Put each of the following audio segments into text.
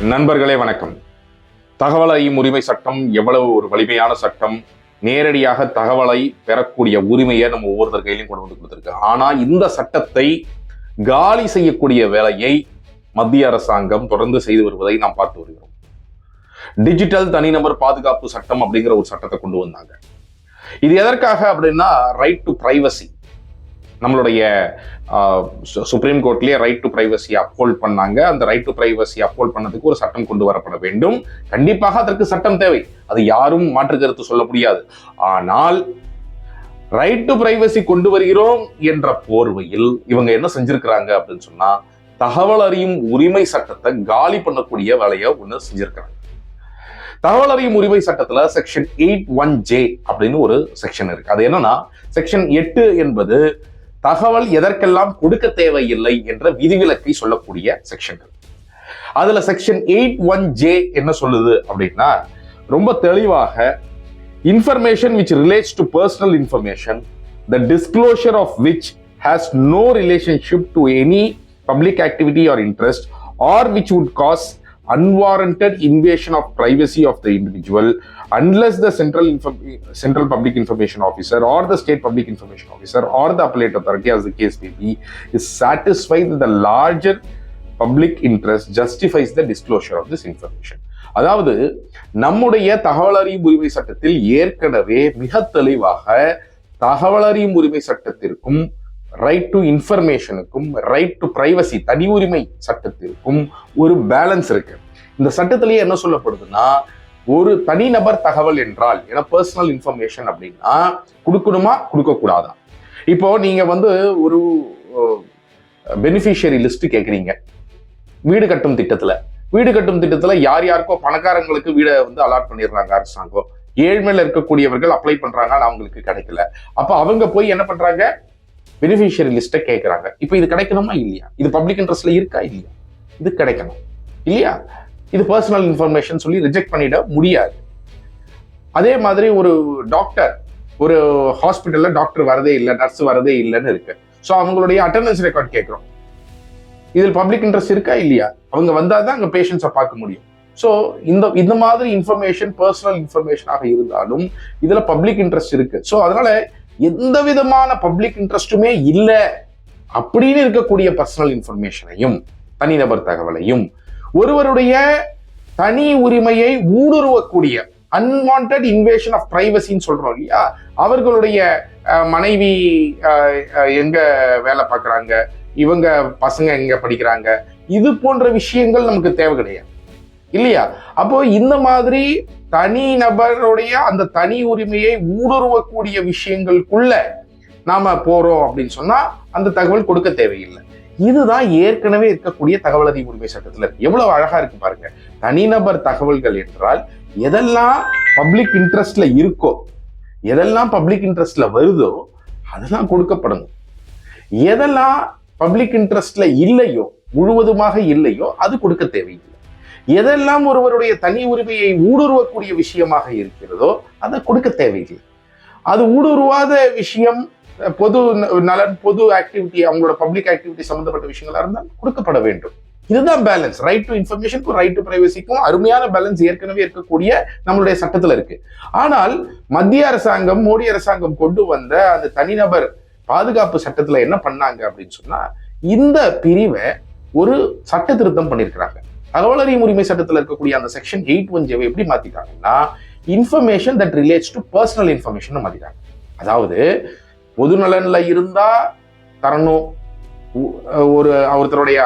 நண்பர்களே வணக்கம். தகவல் அறியும் உரிமை சட்டம் எவ்வளவு ஒரு வலிமையான சட்டம்? நேரடியாக தகவலை பெறக்கூடிய உரிமையை நம்ம ஒவ்வொருத்தர் கையிலையும் கொண்டு வந்து கொடுத்துருக்கு. ஆனால் இந்த சட்டத்தை காலி செய்யக்கூடிய வேலையை மத்திய அரசாங்கம் தொடர்ந்து செய்து வருவதை நாம் பார்த்து வருகிறோம். டிஜிட்டல் தனிநபர் பாதுகாப்பு சட்டம் அப்படிங்கிற ஒரு சட்டத்தை கொண்டு வந்தாங்க. இது எதற்காக அப்படின்னா ரைட் டு பிரைவசி நம்மளுடைய சுப்ரீம் கோர்ட்லயே ரைட் டு பிரைவசி அப்ஹோல்ட் பண்ணாங்க. அந்த ரைட் டு பிரைவசி அப்ஹோல்ட் பண்ணதுக்கு ஒரு சட்டம் கொண்டு வரப்பட வேண்டும். கண்டிப்பாக அதற்கு சட்டம் தேவை. அது யாரும் மாற்று கருத்து சொல்ல முடியாது. ஆனால் ரைட் டு பிரைவசி கொண்டு வருகிறோம் என்ற போர்வையில் இவங்க என்ன செஞ்சிருக்கிறாங்க அப்படின்னு சொன்னா தகவல் அறியும் உரிமை சட்டத்தை காலி பண்ணக்கூடிய வேலையை ஒண்ணு செஞ்சிருக்கிறாங்க. தகவல் அறியும் உரிமை சட்டத்துல செக்ஷன் எயிட் ஒன் ஜே அப்படின்னு ஒரு செக்ஷன் இருக்கு. அது என்னன்னா செக்ஷன் எட்டு என்பது தகவல் எதற்கெல்லாம் கொடுக்க தேவையில்லை என்ற விதிவிலக்கை சொல்லக்கூடிய செக்ஷன்கள் அதுல செக்ஷன் எயிட் ஒன் ஜே என்ன சொல்லுது அப்படின்னா ரொம்ப தெளிவாக information which relates to personal information the disclosure of which has no relationship to any public activity or interest or which would cause unwarranted invasion of privacy of the individual unless the central Info- central public information officer or the state public information officer or the appellate authority as the case may be is satisfied that the larger public interest justifies the disclosure of this information அதாவது நம்முடைய தகவல் அறியும் உரிமை சட்டத்தில் ஏற்கனவே மிக தெளிவாக தகவல் அறியும் உரிமை சட்டத்திற்கும் ரைட் டு இன்ஃபர்மேஷனுக்கும் ரைட் டு பிரைவசி தனி உரிமை சட்டத்திற்கும் ஒரு பேலன்ஸ் இருக்கு. இந்த சட்டத்திலேயே என்ன சொல்லப்படுதுன்னா ஒரு தனிநபர் தகவல் என்றால் ஏன்னா பர்சனல் இன்ஃபர்மேஷன் அப்படின்னா கொடுக்கணுமா கொடுக்க கூடாதா இப்போ நீங்க வந்து ஒரு பெனிஃபிஷியரி லிஸ்ட் கேட்குறீங்க வீடு கட்டும் திட்டத்துல. வீடு கட்டும் திட்டத்துல யார் யாருக்கோ பணக்காரங்களுக்கு வீடை வந்து அலாட் பண்ணிடுறாங்க அரசாங்கம். ஏழ்மையில இருக்கக்கூடியவர்கள் அப்ளை பண்றாங்க அவங்களுக்கு கிடைக்கல. அப்ப அவங்க போய் என்ன பண்றாங்க? பெனிஃபிஷியரி லிஸ்ட்டை கேட்குறாங்க இப்போ இது கிடைக்கணுமா இல்லையா? இது பப்ளிக் இன்ட்ரெஸ்ட்ல இருக்கா இல்லையா? இது கிடைக்கணும். இல்லையா? இது பர்சனல் இன்ஃபர்மேஷன் சொல்லி ரிஜெக்ட் பண்ணிட முடியாது. அதே மாதிரி ஒரு டாக்டர் ஒரு ஹாஸ்பிட்டலில் டாக்டர் வரதே இல்லை நர்ஸ் வரதே இல்லைன்னு இருக்கு. ஸோ அவங்களுடைய அட்டண்டன்ஸ் ரெக்கார்ட் கேட்குறோம் இதில் பப்ளிக் இன்ட்ரெஸ்ட் இருக்கா இல்லையா? அவங்க வந்தால் தான் அங்கே பேஷண்ட்ஸை பார்க்க முடியும். ஸோ இந்த இந்த மாதிரி இன்ஃபர்மேஷன் பர்சனல் இன்ஃபர்மேஷனாக இருந்தாலும் இதில் பப்ளிக் இன்ட்ரெஸ்ட் இருக்கு. ஸோ அதனால எந்த விதமான பப்ளிக் இன்ட்ரெஸ்ட்டுமே இல்லை அப்படின்னு இருக்கக்கூடிய பர்சனல் இன்ஃபர்மேஷனையும் தனிநபர் தகவலையும் ஒருவருடைய தனி உரிமையை ஊடுருவக்கூடிய அன்வான்ட் இன்வேஷன் ஆஃப் பிரைவசின்னு சொல்றோம் இல்லையா? அவர்களுடைய மனைவி எங்க வேலை பார்க்குறாங்க? இவங்க பசங்க எங்க படிக்கிறாங்க? இது போன்ற விஷயங்கள் நமக்கு தேவை கிடையாது. இல்லையா? அப்போ இந்த மாதிரி தனி நபருடைய அந்த தனி உரிமையை ஊடுருவக்கூடிய விஷயங்களுக்குள்ள நாம போறோம் அப்படின்னு சொன்னா அந்த தகவல் கொடுக்க தேவையில்லை. இதுதான் ஏற்கனவே இருக்கக்கூடிய தகவல் அறிவு உரிமை சட்டத்துல இருக்கு. எவ்வளவு அழகா இருக்கு பாருங்க. தனிநபர் தகவல்கள் என்றால் எதெல்லாம் பப்ளிக் இன்ட்ரெஸ்ட்ல இருக்கோ எதெல்லாம் பப்ளிக் இன்ட்ரெஸ்ட்ல வருதோ அதெல்லாம் கொடுக்கப்படணும் எதெல்லாம் பப்ளிக் இன்ட்ரெஸ்ட்ல இல்லையோ முழுவதுமாக இல்லையோ அது கொடுக்க தேவையில்லை. எதெல்லாம் ஒருவருடைய தனி உரிமையை ஊடுருவக்கூடிய விஷயமாக இருக்கிறதோ அதை கொடுக்க தேவையில்லை. அது ஊடுருவாத விஷயம் பொது ந- நலன் பொது ஆக்டிவிட்டி அவங்களோட பப்ளிக் ஆக்டிவிட்டி சம்பந்தப்பட்ட விஷயங்களா இருந்தால் கொடுக்கப்பட வேண்டும். இதுதான் பேலன்ஸ் ரைட் டு இன்ஃபர்மேஷனுக்கும் ரைட் டு பிரைவசிக்கும் அருமையான பேலன்ஸ் ஏற்கனவே இருக்கக்கூடிய நம்மளுடைய சட்டத்தில் இருக்கு. ஆனால் மத்திய அரசாங்கம் மோடி அரசாங்கம் கொண்டு வந்த அந்த தனிநபர் பாதுகாப்பு சட்டத்தில் என்ன பண்ணாங்க அப்படின்னு சொன்னா இந்த பிரிவை ஒரு சட்ட திருத்தம் பண்ணியிருக்கிறாங்க தகவல் அறியும் உரிமை சட்டத்தில் இருக்கக்கூடிய அந்த செக்ஷன் எயிட் ஒன் ஜேவை எப்படி மாத்திட்டாங்கன்னா information that relates to personal information மாத்திட்டாங்க. அதாவது பொது நலன்ல இருந்தா தரணும். ஒரு ஒருத்தருடைய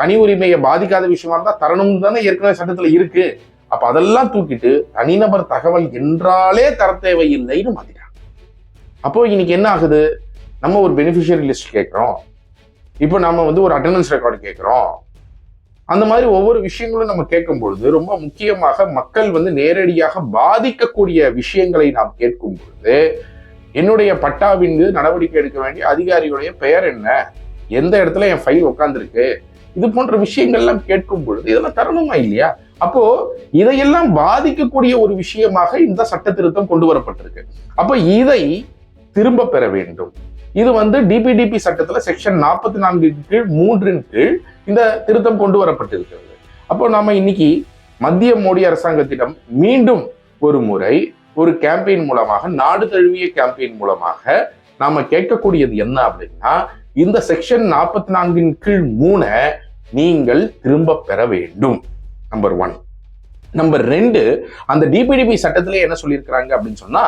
தனி உரிமையை பாதிக்காத விஷயமா இருந்தா தரணும் தானே ஏற்கனவே சட்டத்துல இருக்கு. அப்ப அதெல்லாம் தூக்கிட்டு தனிநபர் தகவல் என்றாலே தர தேவையில்லைன்னு மாத்திட்டாங்க. அப்போ இன்னைக்கு என்ன ஆகுது? நம்ம ஒரு பெனிஃபிஷியரி லிஸ்ட் கேட்குறோம் இப்போ நம்ம வந்து ஒரு அட்டண்டன்ஸ் ரெக்கார்டு கேட்குறோம் அந்த மாதிரி ஒவ்வொரு விஷயங்களும் நம்ம கேட்கும் பொழுது ரொம்ப முக்கியமாக மக்கள் வந்து நேரடியாக பாதிக்கக்கூடிய விஷயங்களை நாம் கேட்கும் பொழுது என்னுடைய பட்டாவின் மீது நடவடிக்கை எடுக்க வேண்டிய அதிகாரியுடைய பெயர் என்ன? எந்த இடத்துல என் ஃபைல் உட்காந்துருக்கு இது போன்ற விஷயங்கள்லாம் கேட்கும் பொழுது இதெல்லாம் தரணுமா இல்லையா? அப்போ இதையெல்லாம் பாதிக்கக்கூடிய ஒரு விஷயமாக இந்த சட்ட திருத்தம் கொண்டு வரப்பட்டிருக்கு. அப்போ இதை திரும்ப பெற வேண்டும். இது வந்து டிபிடிபி சட்டத்தில் செக்ஷன் நாற்பத்தி நான்கு கீழ் மூன்றின் கீழ் இந்த திருத்தம் கொண்டு வரப்பட்டிருக்கிறது. அப்போ நாம இன்னைக்கு மத்திய மோடி அரசாங்கத்திடம் மீண்டும் ஒரு முறை ஒரு கேம்பெயின் மூலமாக நாடு தழுவிய கேம்பெயின் மூலமாக நாம கேட்கக்கூடியது என்ன அப்படின்னா இந்த செக்ஷன் நாற்பத்தி நான்கின் கீழ் மூணை நீங்கள் திரும்ப பெற வேண்டும். நம்பர் ஒன் நம்பர் ரெண்டு அந்த டிபிடிபி சட்டத்திலே என்ன சொல்லியிருக்கிறாங்க அப்படின்னு சொன்னா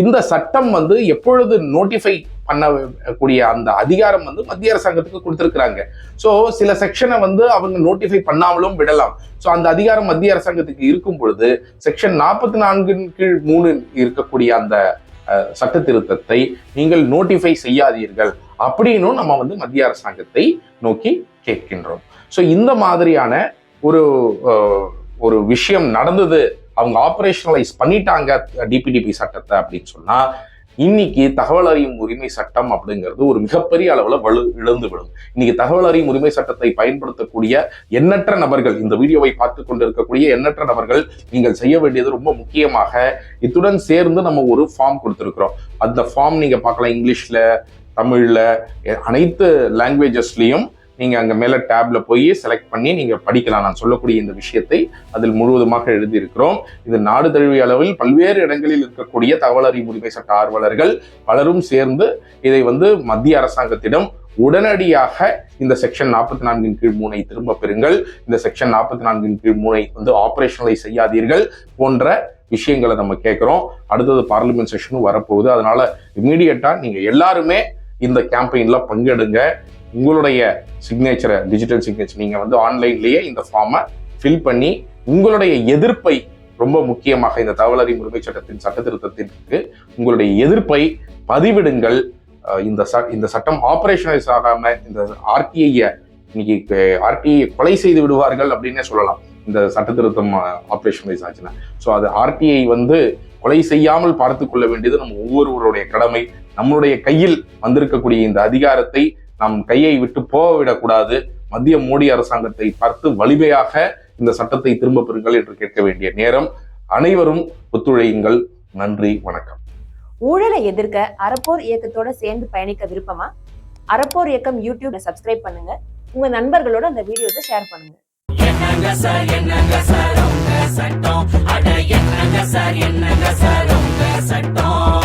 இந்த சட்டம் வந்து எப்பொழுது நோட்டிஃபை பண்ணக்கூடிய அந்த அதிகாரம் வந்து மத்திய அரசாங்கத்துக்கு கொடுத்துருக்குறாங்க. ஸோ சில செக்ஷனை வந்து அவங்க நோட்டிஃபை பண்ணாமலும் விடலாம். ஸோ அந்த அதிகாரம் மத்திய அரசாங்கத்துக்கு இருக்கும் பொழுது செக்ஷன் நாற்பத்தி நான்கின் கீழ் மூணு இருக்கக்கூடிய அந்த சட்ட திருத்தத்தை நீங்கள் நோட்டிஃபை செய்யாதீர்கள் அப்படின்னும் நம்ம வந்து மத்திய அரசாங்கத்தை நோக்கி கேட்கின்றோம். ஸோ இந்த மாதிரியான ஒரு ஒரு விஷயம் நடந்தது. அவங்க ஆபரேஷனலைஸ் பண்ணிட்டாங்க டிபிடிபி சட்டத்தை அப்படின்னு சொன்னா இன்னைக்கு தகவல் அறியும் உரிமை சட்டம் அப்படிங்கிறது ஒரு மிகப்பெரிய அளவில் வலு இழந்து விடும் இன்னைக்கு தகவல் அறியும் உரிமை சட்டத்தை பயன்படுத்தக்கூடிய எண்ணற்ற நபர்கள் இந்த வீடியோவை பார்த்து கொண்டிருக்கக்கூடிய எண்ணற்ற நபர்கள் நீங்கள் செய்ய வேண்டியது ரொம்ப முக்கியமாக இத்துடன் சேர்ந்து நம்ம ஒரு ஃபார்ம் கொடுத்துருக்குறோம். அந்த ஃபார்ம் நீங்கள் பார்க்கலாம் இங்கிலீஷில் தமிழில் அனைத்து லாங்குவேஜஸ்லையும் நீங்கள் அங்கே மேலே டேப்ல போய் செலக்ட் பண்ணி நீங்கள் படிக்கலாம். நான் சொல்லக்கூடிய இந்த விஷயத்தை அதில் முழுவதுமாக எழுதியிருக்கிறோம். இது நாடு தழுவிய அளவில் பல்வேறு இடங்களில் இருக்கக்கூடிய தகவல் அறிவு உரிமை சட்ட ஆர்வலர்கள் பலரும் சேர்ந்து இதை வந்து மத்திய அரசாங்கத்திடம் உடனடியாக இந்த செக்ஷன் நாற்பத்தி நான்கின் கீழ் மூனை திரும்ப பெறுங்கள். இந்த செக்ஷன் நாற்பத்தி நான்கின் கீழ் மூனை வந்து ஆபரேஷனலை செய்யாதீர்கள் போன்ற விஷயங்களை நம்ம கேட்குறோம். அடுத்தது பார்லிமெண்ட் செஷனும் வரப்போகுது. அதனால இமீடியட்டா நீங்க எல்லாருமே இந்த கேம்பெயின்ல பங்கெடுங்க. உங்களுடைய சிக்னேச்சரை டிஜிட்டல் சிக்னேச்சர் நீங்கள் வந்து ஆன்லைன்லேயே இந்த ஃபார்மை ஃபில் பண்ணி உங்களுடைய எதிர்ப்பை ரொம்ப முக்கியமாக இந்த தகவல் அறிவு உரிமை சட்டத்தின் சட்ட திருத்தத்திற்கு உங்களுடைய எதிர்ப்பை பதிவிடுங்கள். இந்த ச இந்த சட்டம் ஆபரேஷனலைஸ் ஆகாம இந்த ஆர்டிஐய இன்னைக்கு ஆர்டிஐ கொலை செய்து விடுவார்கள் அப்படின்னே சொல்லலாம். இந்த சட்ட திருத்தம் ஆபரேஷனலைஸ் ஆச்சுன்னா. ஸோ அது ஆர்டிஐ வந்து கொலை செய்யாமல் பார்த்து கொள்ள வேண்டியது நம்ம ஒவ்வொருவருடைய கடமை. நம்மளுடைய கையில் வந்திருக்கக்கூடிய இந்த அதிகாரத்தை நம் கையை விட்டு போக விடக்கூடாது மத்திய மோடி அரசாங்கத்தை பார்த்து வலிமையாக இந்த சட்டத்தை திரும்ப பெறுங்கள் என்று கேட்க வேண்டிய நேரம். அனைவரும் ஒத்துழையுங்கள். நன்றி வணக்கம். ஊழலை எதிர்க்க அறப்போர் இயக்கத்தோட சேர்ந்து பயணிக்க விருப்பமா? அறப்போர் இயக்கம் யூடியூப்ல சப்ஸ்கிரைப் பண்ணுங்க. உங்க நண்பர்களோட அந்த வீடியோஸை ஷேர் பண்ணுங்க. என்னங்க சார் என்னங்க சார் உங்க சட்டம்? அட என்னங்க சார் என்னங்க சார் உங்க சட்டம்?